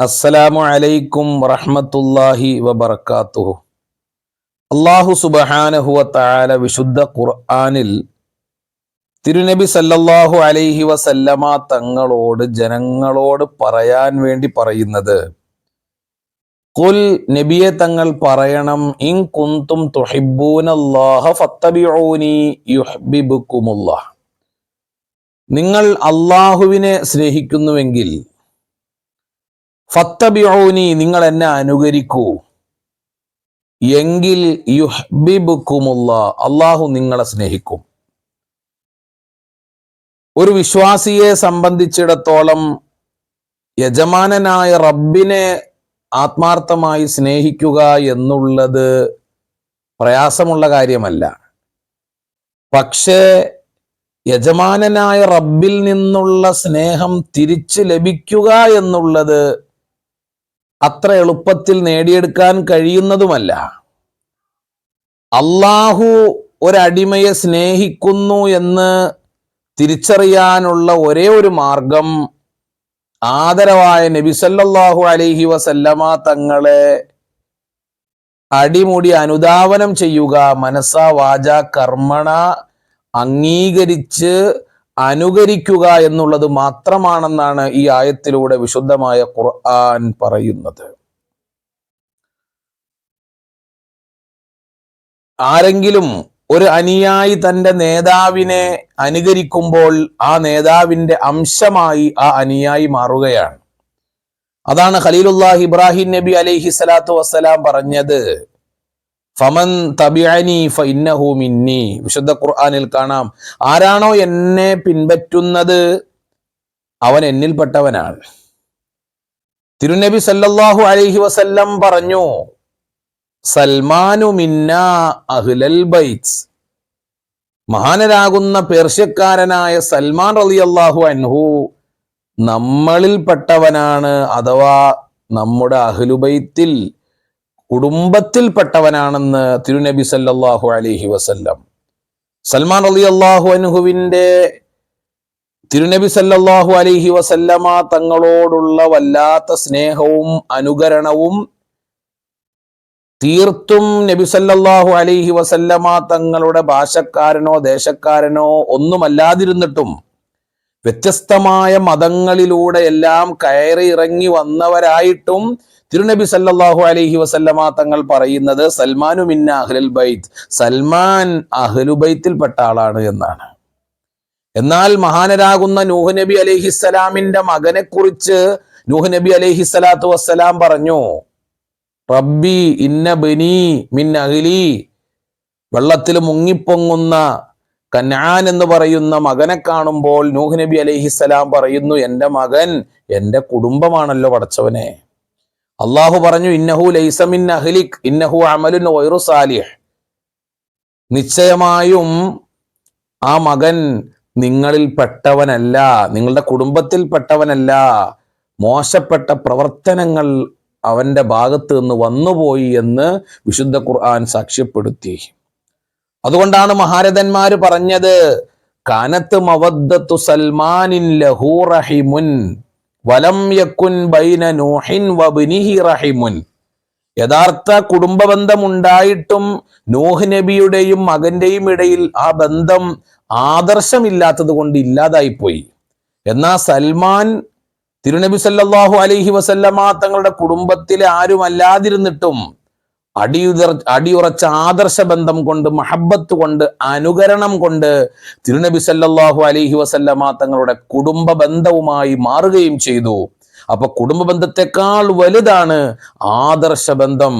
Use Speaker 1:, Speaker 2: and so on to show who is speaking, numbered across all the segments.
Speaker 1: അസ്സലാമു അലൈക്കും വറഹ്മത്തുള്ളാഹി വബർക്കാത്തുഹു അള്ളാഹു സുബഹാനഹുവ തആല വിശുദ്ധ ഖുർആനിൽ തിരുനബി സല്ലല്ലാഹു അലൈഹി വസല്ലമ തങ്ങളോട് ജനങ്ങളോട് പറയാൻ വേണ്ടി പറയുന്നത് കുൽ നബിയെ തങ്ങൾ പറയണം ഇൻ കുന്തും തുഹിബ്ബൂനല്ലാഹ ഫത്തബിഊനി യുഹ്ബിബുക്കുമുല്ലാഹ് നിങ്ങൾ അള്ളാഹുവിനെ സ്നേഹിക്കുന്നുവെങ്കിൽ ഫത്തബിഊനി നിങ്ങൾ എന്നെ അനുകരിക്കൂ. എങ്കിൽ യുഹ്ബിബുക്കുമുള്ള അള്ളാഹു നിങ്ങളെ സ്നേഹിക്കും. ഒരു വിശ്വാസിയെ സംബന്ധിച്ചിടത്തോളം യജമാനനായ റബ്ബിനെ ആത്മാർത്ഥമായി സ്നേഹിക്കുക എന്നുള്ളത് പ്രയാസമുള്ള കാര്യമല്ല. പക്ഷേ യജമാനനായ റബ്ബിൽ നിന്നുള്ള സ്നേഹം തിരിച്ചു ലഭിക്കുക എന്നുള്ളത് അത്ര എളുപ്പത്തിൽ നേടിയെടുക്കാൻ കഴിയുന്നതുമല്ല. അള്ളാഹു ഒരടിമയെ സ്നേഹിക്കുന്നു എന്ന് തിരിച്ചറിയാനുള്ള ഒരേ ഒരു മാർഗം ആദരവായ നബിസല്ലാഹു അലൈഹി വസല്ലമ തങ്ങളെ അടിമുടി അനുധാവനം ചെയ്യുക മനസ്സ വാച കർമ്മണ അംഗീകരിച്ച് അനുകരിക്കുക എന്നുള്ളത് മാത്രമാണെന്നാണ് ഈ ആയത്തിലൂടെ വിശുദ്ധമായ ഖുർആൻ പറയുന്നത്. ആരെങ്കിലും ഒരു അനുയായി തന്റെ നേതാവിനെ അനുകരിക്കുമ്പോൾ ആ നേതാവിന്റെ അംശമായി ആ അനുയായി മാറുകയാണ്. അതാണ് ഖലീലുല്ലാഹ് ഇബ്രാഹിം നബി അലൈഹി സ്വലാത്തു വസ്സലാം പറഞ്ഞത്. ഫമൻ തബിഅനി ഫഇന്നഹു മിന്നി. വിശുദ്ധ ഖുർആനിൽ കാണാം. ആരാണോ എന്നെ പിൻപറ്റുന്നത്? അവൻ എന്നിൽപ്പെട്ടവനാണ്. തിരുനബി സല്ലല്ലാഹു അലൈഹി വസല്ലം പറഞ്ഞു സൽമാനു മിന്ന അഹ്ലൽ ബൈറ്റ്സ് മഹാനരാകുന്ന പേർഷ്യക്കാരനായ സൽമാൻ റളിയല്ലാഹു അൻഹു നമ്മളിൽപ്പെട്ടവനാണ് അഥവാ നമ്മുടെ അഹ്ലുബൈത്തിൽ കുടുംബത്തിൽപ്പെട്ടവനാണെന്ന് തിരുനബി സല്ലാഹു അലിഹി വസല്ലം. സൽമാൻ അലി അള്ളാഹു അനുഹുവിന്റെ തിരുനബി സല്ലാഹു അലിഹി വസല്ലമ തങ്ങളോടുള്ള വല്ലാത്ത സ്നേഹവും അനുകരണവും തീർത്തും നബി സല്ലാഹു അലിഹി വസല്ലമ തങ്ങളുടെ ഭാഷക്കാരനോ ദേശക്കാരനോ ഒന്നുമല്ലാതിരുന്നിട്ടും വ്യത്യസ്തമായ മതങ്ങളിലൂടെ എല്ലാം കയറി ഇറങ്ങി വന്നവരായിട്ടും തിരുനബി സല്ലാഹു അലഹി വസല്ലമ തങ്ങൾ പറയുന്നത് സൽമാനു മിന്ന അഹ്ലുൽ ബൈത്ത് സൽമാൻ അഹ്ലുബൈത്തിൽപ്പെട്ട ആളാണ് എന്നാണ്. എന്നാൽ മഹാനരാകുന്ന നൂഹ് നബി അലൈഹിസ്സലാമിന്റെ മകനെ കുറിച്ച് നൂഹ് നബി അലൈഹിസ്സലാത്തു വസ്സലാം പറഞ്ഞു റബ്ബി ഇന്ന ബനി മിൻ അഹ്ലി. വെള്ളത്തിൽ മുങ്ങിപ്പൊങ്ങുന്ന കന്നാൻ എന്ന് പറയുന്ന മകനെ കാണുമ്പോൾ നൂഹ് നബി അലൈഹിസ്സലാം പറയുന്നു എന്റെ മകൻ എന്റെ കുടുംബമാണല്ലോ പടച്ചവനെ. അള്ളാഹു പറഞ്ഞു ഇന്നഹു ലൈസമിൻ അഹ്ലിഖ് ഇന്നഹു അമലുൻ വൈറു സാലിഹ്. നിശ്ചയമായും ആ മകൻ നിങ്ങളിൽ പെട്ടവനല്ല നിങ്ങളുടെ കുടുംബത്തിൽ പെട്ടവനല്ല. മോശപ്പെട്ട പ്രവർത്തനങ്ങൾ അവന്റെ ഭാഗത്ത് നിന്ന് വന്നുപോയി എന്ന് വിശുദ്ധ ഖുർആൻ സാക്ഷ്യപ്പെടുത്തി. അതുകൊണ്ടാണ് മഹാരഥന്മാര് പറഞ്ഞത് കാനത്ത് മവദ്ദത്തു സൽമാനിൻ ലഹു റഹിമുൻ വലം യക്കുൻ ബൈന നൂഹിൻ വബ്നിഹി റഹിമുൻ. യഥാർത്ഥ കുടുംബ ബന്ധം ഉണ്ടായിട്ടും നൂഹ് നബിയുടെയും മകന്റെയും ഇടയിൽ ആ ബന്ധം ആദർശമില്ലാത്തത് കൊണ്ട് ഇല്ലാതായിപ്പോയി. എന്നാ സൽമാൻ തിരുനബി സല്ലാഹു അലൈഹി വസല്ലമ തങ്ങളുടെ കുടുംബത്തിലെ ആരുമല്ലാതിരുന്നിട്ടും അടിയുതർ അടിയുറച്ച ആദർശ ബന്ധം കൊണ്ട് മഹബത്ത് കൊണ്ട് അനുകരണം കൊണ്ട് തിരുനബി സല്ലാഹു അലൈഹി വസല്ലമ തങ്ങളുടെ കുടുംബ ബന്ധവുമായി മാറുകയും ചെയ്തു. അപ്പൊ കുടുംബ ബന്ധത്തെക്കാൾ വലുതാണ് ആദർശ ബന്ധം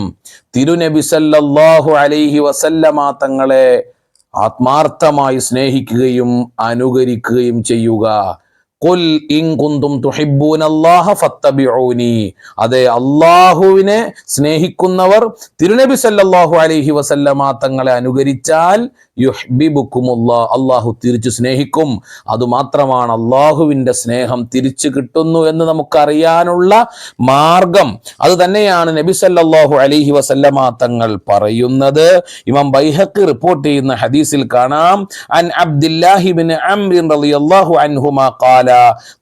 Speaker 1: തിരുനബി സല്ലാഹു അലൈഹി വസല്ലമ തങ്ങളെ ആത്മാർത്ഥമായി സ്നേഹിക്കുകയും അനുകരിക്കുകയും ചെയ്യുക. ഫത്തബിഊനി. അതെ അള്ളാഹുവിനെ സ്നേഹിക്കുന്നവർ തിരുനബി സല്ലല്ലാഹു അലൈഹി വസല്ലമ തങ്ങളെ അനുകരിച്ചാൽ അള്ളാഹു തിരിച്ചു സ്നേഹിക്കും. അതുമാത്രമാണ് അള്ളാഹുവിന്റെ സ്നേഹം തിരിച്ചു കിട്ടുന്നു എന്ന് നമുക്കറിയാനുള്ള മാർഗം. അത് തന്നെയാണ് നബി സല്ലല്ലാഹു അലൈഹി വസല്ലമ തങ്ങൾ പറയുന്നത്. ഇമാം ബൈഹക്ക് റിപ്പോർട്ട് ചെയ്യുന്ന ഹദീസിൽ കാണാം അൻ അബ്ദുല്ലാഹിബിൻ റളിയല്ലാഹു അൻഹുമാ ഖാല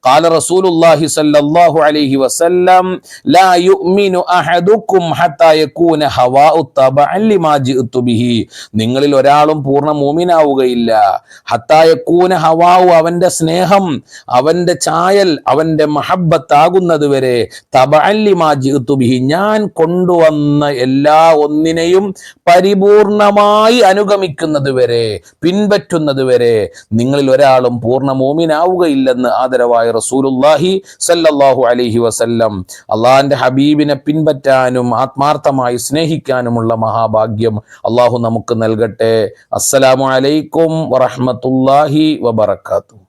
Speaker 1: ഖാല الله صلى الله عليه وسلم لا يؤمن أحدكم حتى يكون هواء തബഅൻ لما جئت به. നിങ്ങളിൽ ഒരാളും പൂർണ മൂമിനാവുകയില്ല. ഹത്താ യകൂന ഹവാഉ അവന്റെ സ്നേഹം അവന്റെ ചായൽ അവന്റെ മഹബത്താകുന്നത് വരെ തബഅൻ ലിമാ ജിഅ്തു ബിഹി. ഞാൻ കൊണ്ടുവന്ന എല്ലാ ഒന്നിനെയും പരിപൂർണമായി അനുഗമിക്കുന്നത് വരെ പിൻപറ്റുന്നത് വരെ നിങ്ങളിൽ ഒരാളും പൂർണ മോമിനാവുകയില്ലെന്ന് ആദരവായ റസൂലുല്ലാഹി സല്ലല്ലാഹു അലൈഹി വസല്ലം. അള്ളാഹിന്റെ ഹബീബിനെ പിൻപറ്റാനും ആത്മാർത്ഥമായി സ്നേഹിക്കാനുമുള്ള മഹാഭാഗ്യം അള്ളാഹു നമുക്ക് നൽകട്ടെ. അസ്സലാമു അലൈക്കും വറഹ്മത്തുള്ളാഹി വബറകാതുഹു.